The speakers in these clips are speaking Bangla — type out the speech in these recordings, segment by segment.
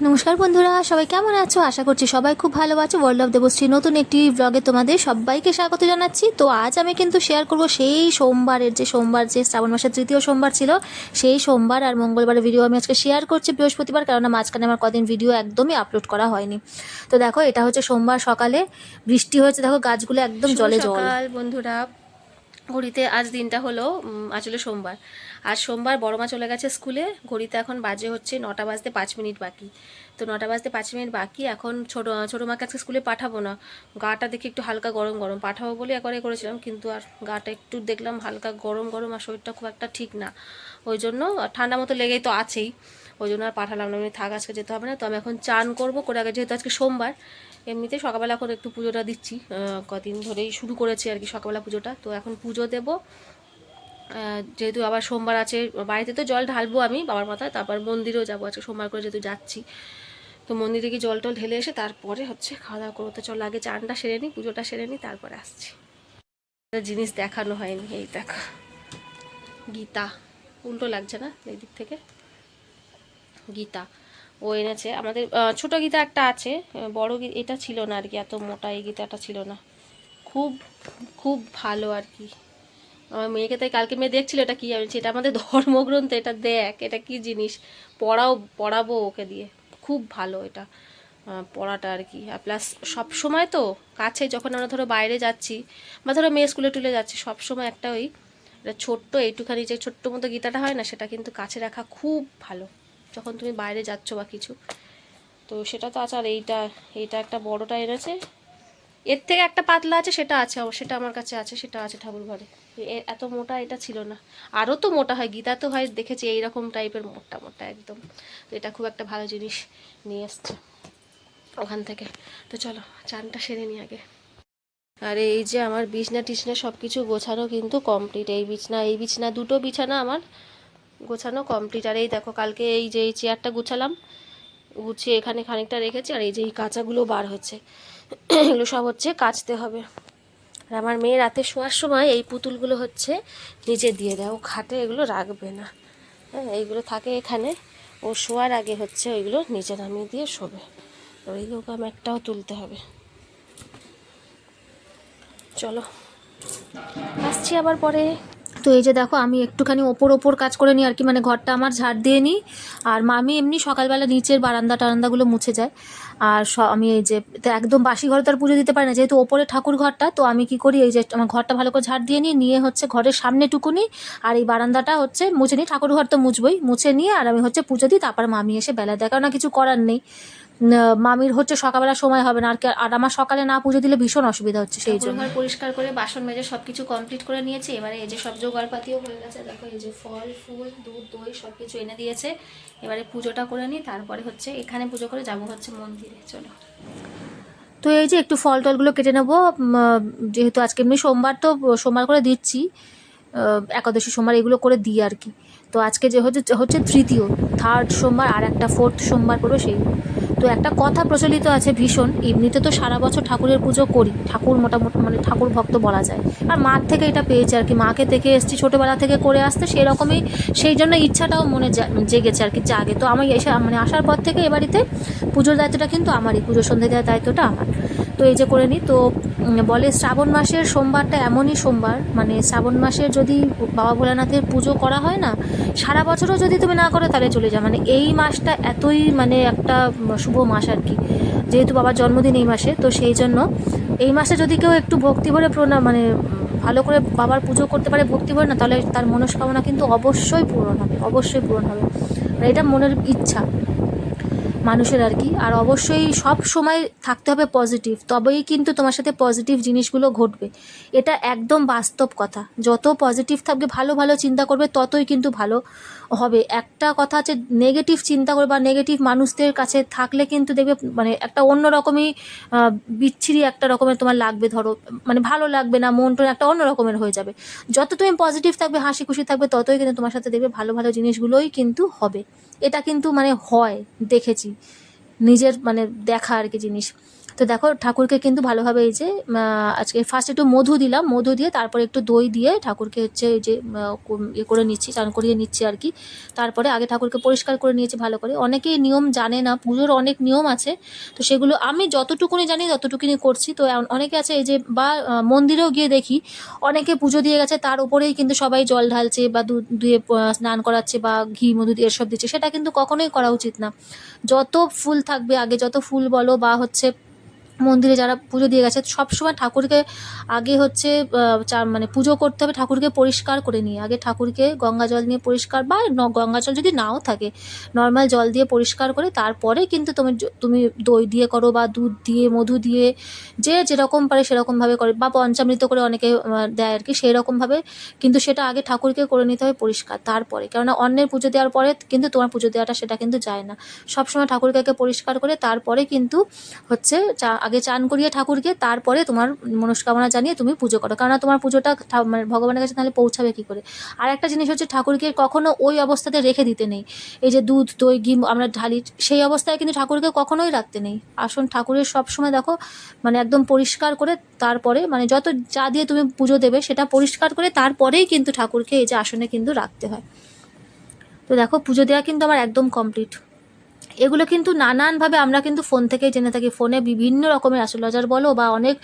নমস্কার বন্ধুরা সবাই কেমন আছো? আশা করছি সবাই খুব ভালো আছো। ওয়ার্ল্ড অফ দেবশ্রী নতুন একটি ব্লগে তোমাদের সবাইকে স্বাগত জানাচ্ছি। তো আজ আমি কিন্তু শেয়ার করব সেই সোমবারের যে সোমবার যে শ্রাবণ মাসের তৃতীয় সোমবার ছিল সেই সোমবার আর মঙ্গলবারের ভিডিও আমি আজকে শেয়ার করছি বৃহস্পতিবার কারণ মাঝখানে আমার কদিন ভিডিও একদমই আপলোড করা হয়নি। তো দেখো এটা হচ্ছে সোমবার সকালে বৃষ্টি হয়েছে। দেখো গাছগুলো একদম জলে জল। বন্ধুরা। ঘড়িতে আজ দিনটা হলো আসলে সোমবার। আজ সোমবার বড় মা চলে গেছে স্কুলে। ঘড়িতে এখন বাজে হচ্ছে নটা বাজতে পাঁচ মিনিট বাকি। তো নটা বাজতে পাঁচ মিনিট বাকি, এখন ছোট, ছোটো মাকে আজকে স্কুলে পাঠাবো না। গাটা দেখি একটু হালকা গরম গরম। পাঠাবো বলে একবারে করেছিলাম, কিন্তু আর গাটা একটু দেখলাম হালকা গরম গরম আর শরীরটা খুব একটা ঠিক না। ওই জন্য আর ঠান্ডা মতো লেগেই তো আছেই। ওই জন্য আর পাঠালাম না। থাক, আজকে যেতে হবে না। তো আমি এখন চান করব করে আগে, যেহেতু আজকে সোমবার, এমনিতে সকালবেলা এখন একটু পুজোটা দিচ্ছি। কদিন ধরেই শুরু করেছি আর কি সকালবেলা পুজোটা। তো এখন পুজো দেব। যেহেতু আবার সোমবার আছে, বাড়িতে তো জল ঢালবো আমি বাবার মাথায়, তারপর মন্দিরেও যাব, আজকে সোমবার করে যেহেতু যাচ্ছি। তো মন্দিরে গিয়ে জল টল ঢেলে এসে তারপরে হচ্ছে খাওয়া দাওয়া করব। তো চল আগে চানটা সেরে নিই পুজোটা সেরে নিই তারপরে আসছি। জিনিস দেখানো হয়নি, এই দেখো। গীতা, উল্টো লাগছে না এই দিক থেকে? গীতা, ও এনেছে। আমাদের ছোট গীতা একটা আছে, বড় এটা ছিল না আর কি, এত মোটা এই গীতাটা ছিল না। খুব খুব ভালো আর কি। আমার মেয়েকে তাই কালকে মেয়ে দেখছিল, এটা কি আমি এটা আমাদের ধর্মগ্রন্থ, এটা দেখ, এটা কি জিনিস? পড়াও, পড়াবো ওকে দিয়ে। খুব ভালো এটা পড়াটা আর কি। আর প্লাস সব সময় তো কাছে যখন আমরা ধরো বাইরে যাচ্ছি বা ধরো মেয়ে স্কুলে টুলে যাচ্ছি, সব সময় একটা ওই, একটা ছোট্ট এইটুখানি যে ছোট্ট মতো গীতাটা হয় না, সেটা কিন্তু কাছে রাখা খুব ভালো। যখন তুমি বাইরে যাচ্ছ বা কিছু, তো সেটা তো আছে আর এইটা এইটা একটা বড়টা এনেছে এর থেকে একটা পাতলা আছে, সেটা আছে সেটা আমার কাছে আছে, সেটা আছে ঠাকুর ঘরে। এত মোটা এটা ছিল না। আরও তো মোটা হয়, গীতা তো হয়, দেখেছি এইরকম টাইপের মোটা মোটা একদম। এটা খুব একটা ভালো জিনিস নিয়ে এসছে ওখান থেকে। তো চলো, চানটা সেরে নিই আগে। আর এই যে আমার বিছনা টিছনা সব কিছু গোছানো কিন্তু কমপ্লিট এই বিছনা এই বিছনা, দুটো বিছানা আমার গোছানো কমপ্লিট আর এই দেখো, কালকে এই যে এই চেয়ারটা গুছালাম, গুছিয়ে এখানে খানিকটা রেখেছি, আর এই যে এই কাঁচাগুলো বার হচ্ছে। এগুলো সব হচ্ছে কাচতে হবে। আর আমার মেয়ে রাতে শোয়ার সময় এই পুতুলগুলো হচ্ছে নিচে দিয়ে দেয়। ও খাটে এগুলো রাখবে না। হ্যাঁ এইগুলো থাকে এখানে। ও শোয়ার আগে হচ্ছে ওইগুলো নিচে নামিয়ে দিয়ে শোবে। ওইগুলোকে আমি একটাও তুলতে হবে। চলো, আসছি আবার পরে। তো এই যে দেখো, আমি একটুখানি ওপর ওপর কাজ করে নিই আর কি মানে ঘরটা আমার ঝাড় দিয়ে নিই। আর মামি এমনি সকালবেলা নিচের বারান্দা টারান্দাগুলো মুছে যায়। আর আমি এই যে একদম বাসি ঘরে তো আর পুজো দিতে পারি না। যেহেতু ওপরে ঠাকুর ঘরটা তো আমি কি করি এই যে আমার ঘরটা ভালো করে ঝাড় দিয়ে নিই নিয়ে হচ্ছে ঘরের সামনে টুকুনি আর এই বারান্দাটা হচ্ছে মুছে নিই। ঠাকুর ঘর তো মুছবই মুছে নিয়ে আর আমি হচ্ছে পুজো দিই। তারপর মামি এসে বেলা দেয় কারণ না কিছু করার নেই। মামির হচ্ছে সকালবেলা সময় হবে না আর আর আমার সকালে না পুজো দিলে ভীষণ অসুবিধা হচ্ছে সেই জন্য। ঘর পরিষ্কার করে বাসন মেজে সব কিছু কমপ্লিট করে নিয়েছে। এবারে এই যে সব জোগাড়পাতিও হয়ে গেছে। দেখো এই যে ফল ফুল দুধ দই সব কিছু এনে দিয়েছে। এবারে পুজোটা করে নিই, তারপরে হচ্ছে এখানে পুজো করে যাব হচ্ছে মন্দিরে, চলো। তো এই যে একটু ফল টলগুলো কেটে নেব যেহেতু আজকে এমনি সোমবার, তো সোমবার করে দিচ্ছি। একাদশী সোমবার এগুলো করে দিই আর কি। তো আজকে যে হচ্ছে হচ্ছে তৃতীয় থার্ড সোমবার আর একটা ফোর্থ সোমবার করব সেই। তো একটা কথা প্রচলিত আছে ভীষণ, এমনিতে তো সারা বছর ঠাকুরের পুজো করি, ঠাকুর মোটামুটি মানে ঠাকুর ভক্ত বলা যায়। আর মার থেকে এটা পেয়েছে আর কি, মাকে থেকে এসেছি ছোটোবেলা থেকে করে আসতে, সেরকমই সেই জন্য ইচ্ছাটাও মনে জেগেছে আর কি, জাগে। তো আমি এসে মানে আসার পর থেকে এ বাড়িতে পুজোর দায়িত্বটা কিন্তু আমারই, পুজোর সন্ধে দেওয়ার দায়িত্বটা আমার। তো এই যে করে নিই তো বলে শ্রাবণ মাসের সোমবারটা এমনই সোমবার মানে শ্রাবণ মাসের যদি বাবা ভোলানাথের পুজো করা হয় না, সারা বছরও যদি তুমি না করো তাহলে চলে যাও। মানে এই মাসটা এতই মানে একটা শুভ মাস আর কি। যেহেতু বাবার জন্মদিন এই মাসে, তো সেই জন্য এই মাসে যদি কেউ একটু ভক্তি ভরে প্রণাম মানে ভালো করে বাবার পুজো করতে পারে ভক্তি ভরে না, তাহলে তার মনস্কামনা কিন্তু অবশ্যই পূরণ হবে, অবশ্যই পূরণ হবে। আর এটা মনের ইচ্ছা। মানুষের আর কি। আর অবশ্যই সব সময় থাকতে হবে পজিটিভ তবেই কিন্তু তোমার সাথে পজিটিভ জিনিসগুলো ঘটবে। এটা একদম বাস্তব কথা। যত পজিটিভ থাকবে, ভালো ভালো চিন্তা করবে, ততই কিন্তু ভালো হবে। একটা কথা আছে নেগেটিভ চিন্তা করবে বা নেগেটিভ মানুষদের কাছে থাকলে কিন্তু দেখবে মানে একটা অন্য রকমই বিচ্ছিরি একটা রকমের তোমার লাগবে ধরো। মানে ভালো লাগবে না, মন টন একটা অন্য রকমের হয়ে যাবে। যত তুমি পজিটিভ থাকবে, হাসি খুশি থাকবে, ততই কিন্তু তোমার সাথে দেখবে ভালো ভালো জিনিসগুলোই কিন্তু হবে। এটা কিন্তু মানে হয় দেখেছি। নিজের মানে দেখা আর কি জিনিস। তো দেখো ঠাকুরকে কিন্তু ভালোভাবে এই যে আজকে ফার্স্ট একটু মধু দিলাম। মধু দিয়ে তারপরে একটু দই দিয়ে ঠাকুরকে হচ্ছে এই যে ইয়ে করে নিচ্ছি, চান করিয়ে নিচ্ছি আর কি। তারপরে আগে ঠাকুরকে পরিষ্কার করে নিয়েছি ভালো করে। অনেকেই নিয়ম জানে না, পুজোর অনেক নিয়ম আছে। তো সেগুলো আমি যতটুকুনি জানি ততটুকুনি করছি। তো অনেকে আছে এই যে, বা মন্দিরেও গিয়ে দেখি, অনেকে পুজো দিয়ে গেছে, তার উপরেই কিন্তু সবাই জল ঢালছে বা দুধ দিয়ে স্নান করাচ্ছে বা ঘি, মধু দিয়ে এসব দিচ্ছে। সেটা কিন্তু কখনোই করা উচিত না। যত ফুল থাকবে আগে, যত ফুল বলো বা হচ্ছে মন্দিরে যারা পুজো দিয়ে গেছে, সবসময় ঠাকুরকে আগে হচ্ছে মানে পুজো করতে হবে, ঠাকুরকে পরিষ্কার করে নিয়ে। আগে ঠাকুরকে গঙ্গা জল নিয়ে পরিষ্কার বা গঙ্গা জল যদি নাও থাকে নর্মাল জল দিয়ে পরিষ্কার করে, তারপরে কিন্তু তুমি তুমি দই দিয়ে করো বা দুধ দিয়ে, মধু দিয়ে, যে যেরকম পারে সেরকমভাবে করে বা পঞ্চামৃত করে অনেকে দেয় আর কি সেই রকমভাবে কিন্তু সেটা আগে ঠাকুরকে করে নিতে হবে পরিষ্কার তারপরে। কেননা অন্যের পুজো দেওয়ার পরে কিন্তু তোমার পুজো দেওয়াটা সেটা কিন্তু যায় না। সবসময় ঠাকুরকে পরিষ্কার করে তারপরে কিন্তু হচ্ছে চা- আগে চান করিয়ে ঠাকুরকে, তারপরে তোমার মনস্কামনা জানিয়ে তুমি পুজো করো। কারণ তোমার পুজোটা মানে ভগবানের কাছে তাহলে পৌঁছাবে কী করে? আর একটা জিনিস হচ্ছে ঠাকুরকে কখনো ওই অবস্থাতে রেখে দিতে নেই। এই যে দুধ, দই, ঘি, আমরা ঢালি, সেই অবস্থায় কিন্তু ঠাকুরকে কখনোই রাখতে নেই। আসন ঠাকুরের সব সময় দেখো মানে একদম পরিষ্কার করে তারপরে মানে যত যা দিয়ে তুমি পুজো দেবে সেটা পরিষ্কার করে তারপরেই কিন্তু ঠাকুরকে এই যে আসনে কিন্তু রাখতে হয়। তো দেখো, পুজো দেওয়া কিন্তু আমার একদম কমপ্লিট এগুলো কিন্তু নানানভাবে আমরা কিন্তু ফোন থেকেই জেনে থাকি। ফোনে বিভিন্ন রকমের অ্যাস্ট্রোলজার বলো বা অনেক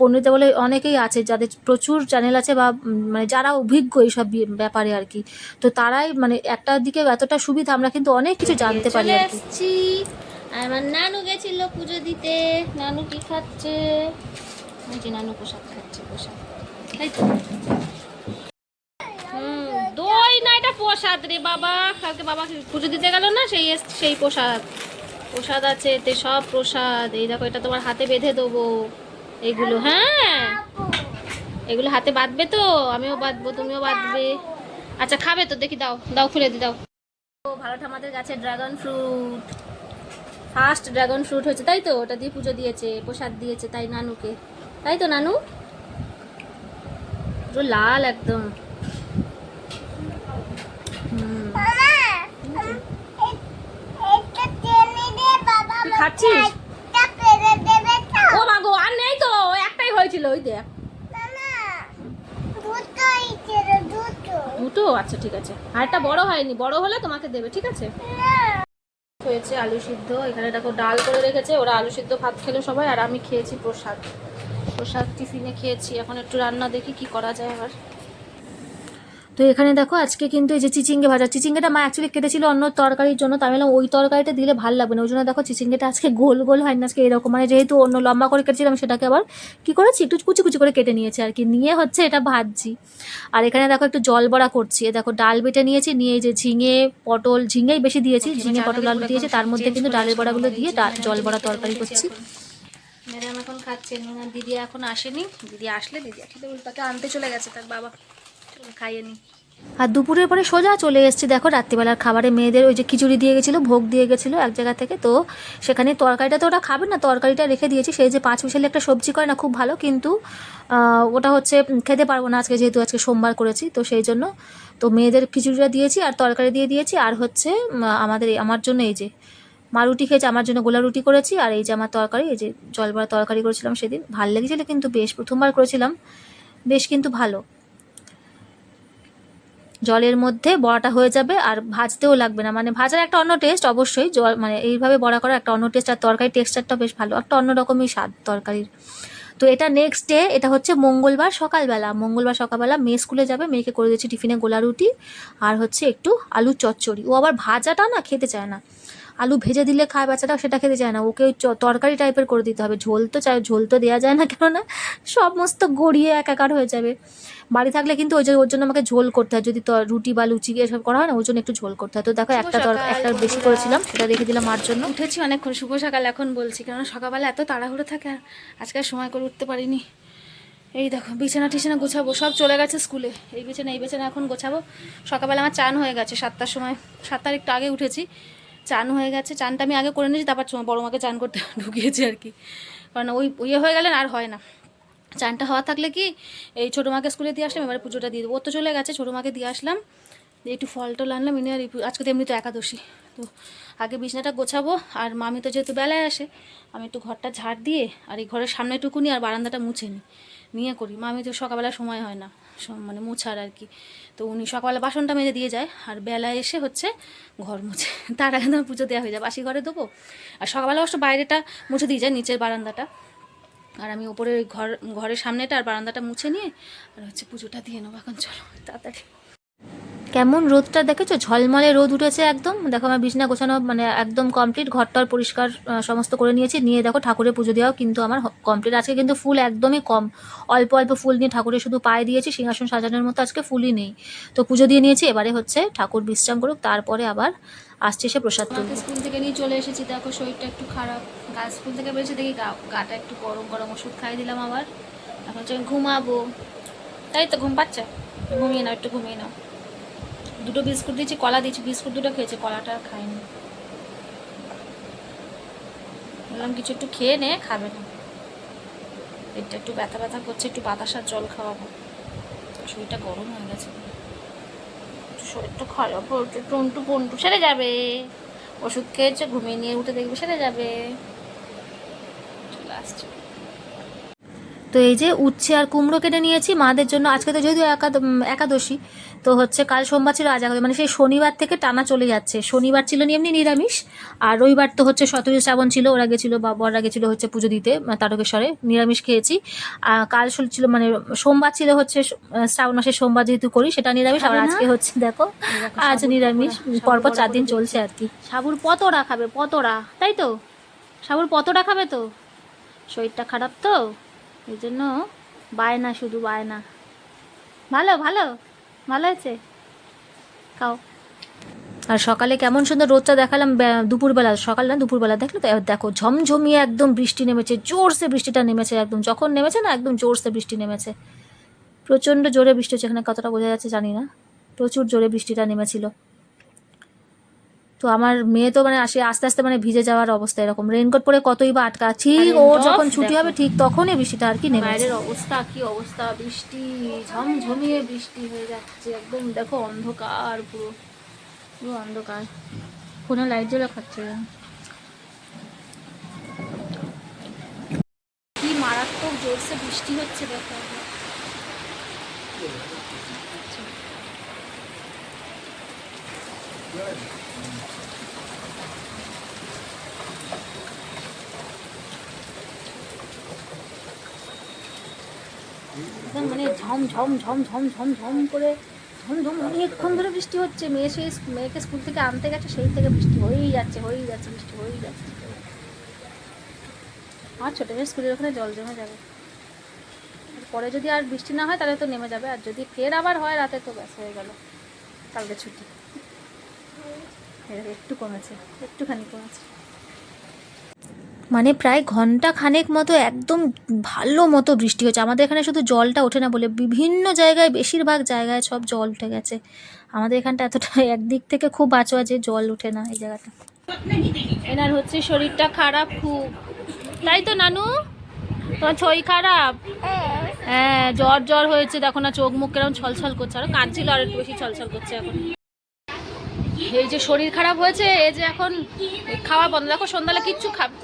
পণ্ডিত বলে অনেকেই আছে যাদের প্রচুর চ্যানেল আছে বা মানে যারা অভিজ্ঞ এইসব ব্যাপারে আর কি। তো তারাই মানে একটা দিকে এতটা সুবিধা আমরা কিন্তু অনেক কিছু জানতে পারি আর কি। আমার নানু গেছিল পুজো দিতে। নানু কি খাচ্ছে? নানু প্রসাদ খাচ্ছে প্রসাদ। তাই তো? প্রসাদ রে বাবা। কালকে বাবা পুজো দিতে গেল না, সেই সেই প্রসাদ। প্রসাদ আছে এতে সব প্রসাদ। এই দেখো, এটা তোমার হাতে বেঁধে দেবো। এইগুলো হ্যাঁ? এগুলো হাতে বাঁধবে তো, আমিও বাঁধবো, তুমিও বাঁধবে। আচ্ছা খাবে তো, দেখি দাও দাও খুলে দি, দাও। ভালো ঠামাদের গাছে dragon fruit. First dragon fruit হয়েছে, তাই তো? ওটা দিয়ে পুজো দিয়েছে, প্রসাদ দিয়েছে, তাই নানুকে। তাই তো, নানু? পুরো লাল একদম হুম। তুই খাচ্ছিস? ও মা আর নেই তো একটাই হয়েছিল, ওই দেখ। দুটো আচ্ছা ঠিক আছে। বড় হয়নি, বড় হলে তোমাকে দেবে, ঠিক আছে? হয়েছে আলু সিদ্ধ, এখানে ডাল করে রেখেছে, ওরা আলু সিদ্ধ ভাত সবাই, আর আমি খেয়েছি প্রসাদ। প্রসাদ টিফিনে খেয়েছি, এখন একটু রান্না দেখি কি করা যায় আবার। তো এখানে দেখো আজকে কিন্তু এই যে চিচিঙ্গে ভাজা চিচিঙ্গেটা মা অ্যাকচুয়ালি কেটেছিল অন্য তরকারির জন্য তাই বললাম ওই তরকারিটা দিলে ভালো লাগবে না। ওই জন্য দেখো চিচিঙ্গেটা আজকে গোল গোল হয় না আজকে এরকম। মানে যেহেতু অন্য লম্বা করে কেটেছিলাম সেটাকে আবার কি করেছি? একটু কুচি কুচি করে কেটে নিয়েছি আর কি। নিয়ে হচ্ছে এটা ভাজছি। আর এখানে দেখো একটু জল বড়া করছি। দেখো ডাল বেটে নিয়েছি নিয়ে এই যে ঝিঙে পটল ঝিঙেই বেশি দিয়েছি। ঝিঙে পটল আলু দিয়েছি তার মধ্যে কিন্তু ডালের বড়াগুলো দিয়ে জল বড়া তরকারি করছি। ম্যাডাম এখন খাচ্ছেন দিদি এখন আসেনি। দিদি আসলে দিদি খেতে উল্টাকে আনতে চলে গেছে তার বাবা। খাইয়ে আর দুপুরের পরে সোজা চলে এসেছি। দেখো, রাত্রিবেলার খাবারে মেয়েদের ওই যে খিচুড়ি দিয়ে গেছিল, ভোগ দিয়ে গেছিল এক জায়গা থেকে। তো সেখানে তরকারিটা তো ওরা খাবে না, তরকারিটা রেখে দিয়েছি। সেই যে পাঁচ মিশালি একটা সবজি করে না, খুব ভালো, কিন্তু ওটা হচ্ছে খেতে পারব না আজকে, যেহেতু আজকে সোমবার করেছি, তো সেই জন্য তো মেয়েদের খিচুড়িটা দিয়েছি আর তরকারি দিয়ে দিয়েছি। আর হচ্ছে আমাদের আমার জন্য এই যে মা রুটি খেয়েছে, আমার জন্য গোলা রুটি করেছি। আর এই যে আমার তরকারি, এই যে জল ভরা তরকারি করেছিলাম সেদিন। ভালো লেগেছিলো, কিন্তু বেশ প্রথমবার করেছিলাম। বেশ কিন্তু ভালো। জলের মধ্যে বড়াটা হয়ে যাবে আর ভাজতেও লাগবে না। মানে ভাজার একটা অন্য টেস্ট অবশ্যই জল মানে এইভাবে বড়া করার একটা অন্য টেস্ট আর তরকারি টেক্সচারটা বেশ ভালো, একটা অন্য রকমই স্বাদ তরকারির। তো এটা নেক্সট ডে এটা হচ্ছে মঙ্গলবার সকালবেলা। মঙ্গলবার সকালবেলা মেয়ে স্কুলে যাবে, মেয়েকে করে দিয়েছি টিফিনে গোলা রুটি আর হচ্ছে একটু আলু চচ্চড়ি। ও আবার ভাজাটা না খেতে চায় না। আলু ভেজে দিলে খায় বাচ্চাটা সেটা খেতে চায় না। ওকে ওই তরকারি টাইপের করে দিতে হবে। ঝোল তো চাই ঝোল তো দেওয়া যায় না কেননা সমস্ত গড়িয়ে একাকার হয়ে যাবে। বাড়ি থাকলে কিন্তু ওই যে ওর জন্য আমাকে ঝোল করতে হয়। যদি রুটি বা লুচি এসব করা হয় না ওর জন্য একটু ঝোল করতে হয়। তো দেখো একটা একটা বেশি করেছিলাম সেটা রেখে দিলাম মার জন্য। উঠেছি অনেকক্ষণ শুভ সকাল এখন বলছি কারণ সকালবেলা এত তাড়াহুড়ো থাকে আর আজকে সময় করে উঠতে পারিনি। এই দেখো বিছানা টিছানা গোছাবো সব চলে গেছে স্কুলে। এই বিছানা এই বিছানা এখন গোছাবো। সকালবেলা আমার চান হয়ে গেছে সাতটার সময়। সাতটার একটু আগে উঠেছি। চান হয়ে গেছে, চানটা আমি আগে করে নিয়েছি, তারপর বড় মাকে চান করতে ঢুকিয়েছি আর কি। কারণ ওই ইয়ে হয়ে গেলেন আর হয় না। চানটা হওয়া থাকলে কি, এই ছোটো মাকে স্কুলে দিয়ে আসলাম, এবার পুজোটা দিয়ে দেবো। ও তো চলে গেছে, ছোটো মাকে দিয়ে আসলাম। একটু ফল টল আনলাম এনে আর আজকে তো এমনি তো একাদশী। তো আগে বিছনাটা গোছাবো, আর মামি তো যেহেতু বেলায় আসে, আমি একটু ঘরটা ঝাড় দিয়ে, আর এই ঘরের সামনেটুকুনি আর বারান্দাটা মুছে নিই। নিয়ে করি। মা, আমি তো সকালবেলা সময় হয় না মানে মোছার আর কি। তো উনি সকালবেলা বাসনটা মেজে দিয়ে যায়, আর বেলা এসে হচ্ছে ঘর মুছে। তার আগে তোমার পুজো দেওয়া হয়ে যায়, বাসি ঘরে দেবো আর সকালবেলা অবশ্য বাইরেটা মুছে দিয়ে যায়, নিচের বারান্দাটা। আর আমি ওপরে ঘর ঘরের সামনেটা আর বারান্দাটা মুছে নিয়ে, আর হচ্ছে পুজোটা দিয়ে নেব। এখন চলো, তাড়াতাড়ি। কেমন রোদটা দেখেছ? ঝলমলে রোদ উঠেছে একদম। দেখো আমার বিছনা গোছানো মানে একদম কমপ্লিট ঘরটার পরিষ্কার সমস্ত করে নিয়েছি। নিয়ে দেখো ঠাকুরের পুজো দেওয়াও কিন্তু আমার কমপ্লিট আজকে কিন্তু ফুল একদমই কম। অল্প অল্প ফুল নিয়ে ঠাকুরের শুধু পায়ে দিয়েছি, সিংহাসন সাজানোর মতো আজকে ফুলই নেই। তো পুজো দিয়ে নিয়েছি, এবারে হচ্ছে ঠাকুর বিশ্রাম করুক, তারপরে আবার আসছে সে প্রসাদ মাকে স্কুল থেকে নিয়ে চলে এসেছি, দেখো শরীরটা একটু খারাপ। গা স্কুল থেকে বেরিয়েছে, দেখি গাটা একটু গরম গরম ওষুধ খাই দিলাম আবার। এখন ঘুমাবো। তাই তো, ঘুম পাচ্ছে? ঘুমিয়ে নাও, একটু ঘুমিয়ে নাও। দুটো বিস্কুট দিয়েছি, কলা দিয়েছি, বিস্কুট দুটো খেয়েছে, কলাটা খাইনি। বললাম কিছু একটু খেয়ে নে, খাবে না। পেটটা একটু ব্যথা ব্যথা করছে, একটু বাতাসার জল খাওয়াবো। শরীরটা গরম হয়ে গেছে। শরীরটা খারাপ টন্টু পন্টু, সেরে যাবে। ওষুধ খেয়েছে, ঘুমিয়ে নিয়ে উঠে দেখবে সেরে যাবে চলে আসছে তো এই যে উচ্ছে আর কুমড়ো কেটে নিয়েছি মাদের জন্য। আজকে তো যেহেতু একাদ- একাদশী তো হচ্ছে কাল সোমবার ছিল আজ একাদশী। মানে সেই শনিবার থেকে টানা চলে যাচ্ছে। শনিবার ছিল এমনি নিরামিষ আর রবিবার তো হচ্ছে সতেরো শ্রাবণ ছিল ওরা গেছিল বা বড়রা গেছিল হচ্ছে পুজো দিতে তারকেশ্বরে নিরামিষ খেয়েছি। আর কাল ছিল মানে সোমবার ছিল হচ্ছে শ্রাবণ মাসের সোমবার যেহেতু করি সেটা নিরামিষ আর আজকে হচ্ছে দেখো আজ নিরামিষ পরপর চার দিন চলছে আর কি। সাবুর পতোড়া খাবে পতোড়া তাই তো? সাবুর পতোড়া খাবে তো? শরীরটা খারাপ তো? এই জন্য বায়না, শুধু বায়না। ভালো ভালো ভালো আছে খাও। আর সকালে কেমন সুন্দর রোদটা দেখালাম দুপুরবেলা। সকাল না, দুপুরবেলা দেখল তো দেখো, ঝমঝমিয়ে একদম বৃষ্টি নেমেছে, জোরসে বৃষ্টিটা নেমেছে, একদম যখন নেমেছে না, একদম জোরসে বৃষ্টি নেমেছে। প্রচণ্ড জোরে বৃষ্টি হচ্ছে, এখানে কতটা বোঝা যাচ্ছে জানি না। প্রচুর জোরে বৃষ্টিটা নেমেছিল। তো আমার মেয়ে তো মানে আসে আস্তে আস্তে মানে ভিজে যাওয়ার অবস্থা এরকম। রেনকোট পরে কতই বা আটকা ঠিক ওর যখন ছুটি হবে ঠিক তখনই বৃষ্টিটা আর কি নেমেছে। বাইরের অবস্থা কি অবস্থা? বৃষ্টি ঝমঝমিয়ে বৃষ্টি হয়ে যাচ্ছে একদম। দেখো অন্ধকার পুরো পুরো অন্ধকার। ফোনে লাইট জ্বলে খাচ্ছে কি মারাত্মক জোরসে বৃষ্টি হচ্ছে দেখো। একদম মানে ঝম ঝম ঝম ঝম ঝম ঝম করে ঝম ঝম অনেকক্ষণ ধরে বৃষ্টি হচ্ছে। মেয়ে সেই মেয়েকে স্কুল থেকে আনতে গেছে, সেই থেকে বৃষ্টি হয়েই যাচ্ছে হয়েই যাচ্ছে, বৃষ্টি হয়েই যাচ্ছে। আর ছোটো মেয়ে স্কুলের ওখানে জল জমে যাবে। পরে যদি আর বৃষ্টি না হয়, তাহলে তো নেমে যাবে। আর যদি ফের আবার হয়, রাতে তো ব্যাস হয়ে গেল। কালকে ছুটি। একটু কমেছে, একটুখানি কমেছে। মানে প্রায় ঘণ্টা খানেক মতো একদম ভালো মতো বৃষ্টি হচ্ছে আমাদের এখানে শুধু জলটা ওঠে না বলে বিভিন্ন জায়গায়, বেশিরভাগ জায়গায় সব জল উঠে গেছে। আমাদের এখানটা এতটা একদিক থেকে খুব বাঁচোয়া যে জল ওঠে না এই জায়গাটা। এনার হচ্ছে শরীরটা খারাপ খুব। তাই তো, নানু? তোমার ছই খারাপ? হ্যাঁ জ্বর জ্বর হয়েছে। দেখো না, চোখ মুখ কেরম ছলছল করছে। আরও কাঁদছিল আর একটু বেশি ছলছল করছে এখন। এই যে শরীর খারাপ হয়েছে, এই যে এখন খাওয়া বন্ধ। দেখো সন্ধ্যাবেলা কিচ্ছু খাবে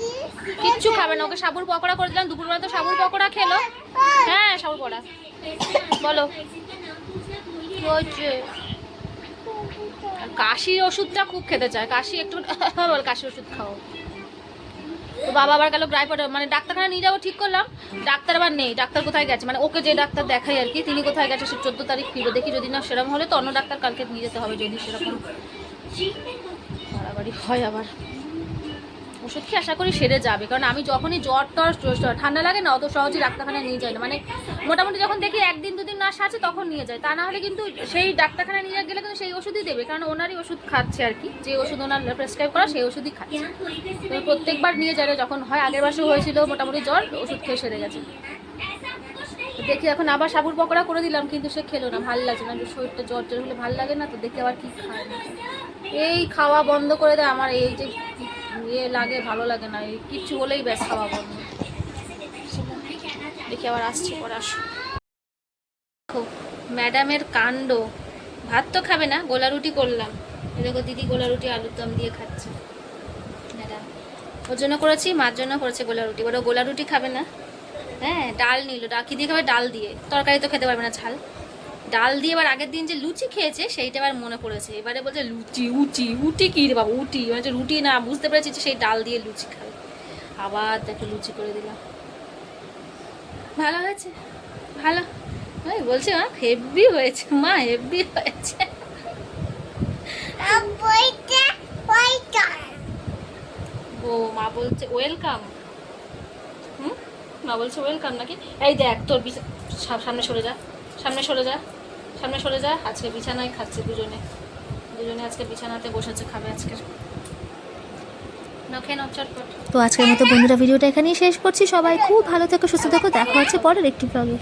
কিচ্ছু খাবে না। ওকে সাবুর পকোড়া করে দিলাম। দুপুরবেলা তো সাবুর পকোড়া খেলো। হ্যাঁ সাবুর পকোড়া। বলো। কাশির ওষুধটা খুব খেতে চায়। কাশি একটু বল, কাশির ওষুধ খাও। তো বাবা আবার গেল গ্রাইফার মানে ডাক্তারখানা নিয়ে যাব ঠিক করলাম। ডাক্তার আবার নেই। ডাক্তার কোথায় গেছে? মানে ওকে যে ডাক্তার দেখাই আর কি। তিনি কোথায় গেছে সে চোদ্দ তারিখ ফিরবে। দেখি যদি না সেরকম হলে তো অন্য ডাক্তার কালকে নিয়ে যেতে হবে। যদি সেরকম বাড়াবাড়ি হয় আবার। ওষুধ খেয়ে আশা করি সেরে যাবে। কারণ আমি যখনই জ্বর, টর ঠান্ডা লাগে না, অত সহজে ডাক্তারখানায় নিয়ে যাই না। মানে মোটামুটি যখন দেখি একদিন, দুদিন না সারছে তখন নিয়ে যায়। তা না হলে কিন্তু সেই ডাক্তারখানায় নিয়ে গেলে কিন্তু সেই ওষুধই দেবে। কারণ ওনারই ওষুধ খাচ্ছে আর কি। যে ওষুধ ওনার প্রেসক্রাইব করা, সেই ওষুধই খাচ্ছে। তো প্রত্যেকবার নিয়ে যায় যখন হয়, আগের মাসেও হয়েছিল মোটামুটি জ্বর, ওষুধ খেয়ে সেরে গেছে। দেখি এখন আবার সাবুর পকোড়া করে দিলাম, কিন্তু সে খেলো না। ভালো লাগছে না শরীরটা জ্বর জ্বর হলে ভালো লাগে না, তো দেখি আবার কি খায়। না এই খাওয়া বন্ধ করে দেয়, আমার এই যে ইয়ে লাগে, ভালো লাগে না, এই কিচ্ছু বলেই ব্যাস খাওয়া বন্ধ। দেখি আবার আসছে, পরে আসো দেখো, ম্যাডামের কাণ্ড। ভাত তো খাবে না, গোলা রুটি করলাম। দেখো, দিদি গোলা রুটি, আলুর দম দিয়ে খাচ্ছে। ম্যাডাম, ওর জন্য করেছি, মার জন্য করেছে গোলা রুটি। ও গোলা রুটি খাবে না। হ্যাঁ ডাল নিল, ডাল কি দিয়ে খাবে? ডাল দিয়ে। তরকারি তো খেতে পারবে না, ঝাল। ডাল দিয়ে এবার আগের দিন যে লুচি খেয়েছে, সেইটা এবার মনে পড়েছে। এবারে বলছে, লুচি, উচি, উটি কি রে বাবা, উটি? মানে রুটি না, বুঝতে পেরেছি যে সেই ডাল দিয়ে লুচি খাবে। আবার দেখো লুচি করে দিলাম। ভালো হয়েছে? ভালো? ওই বলছে, মা, হেভি হয়েছে, মা, হেভি হয়েছে। ও মা বলছে ওয়েলকাম হুম? মা বলছে ওয়েলকাম নাকি? এই দেখ, তোর সামনে সরে যা, সামনে সরে যা। সামনে সরে যায় আজকে বিছানায় খাচ্ছে দুজনে। দুজনে আজকে বিছানাতে বসেছে, খাবে আজকে। তো আজকের মতো বন্ধুরা, ভিডিওটা এখানেই শেষ করছি। সবাই খুব ভালো থেকো, সুস্থ থাকো। দেখা হচ্ছে পরের একটি ব্লগে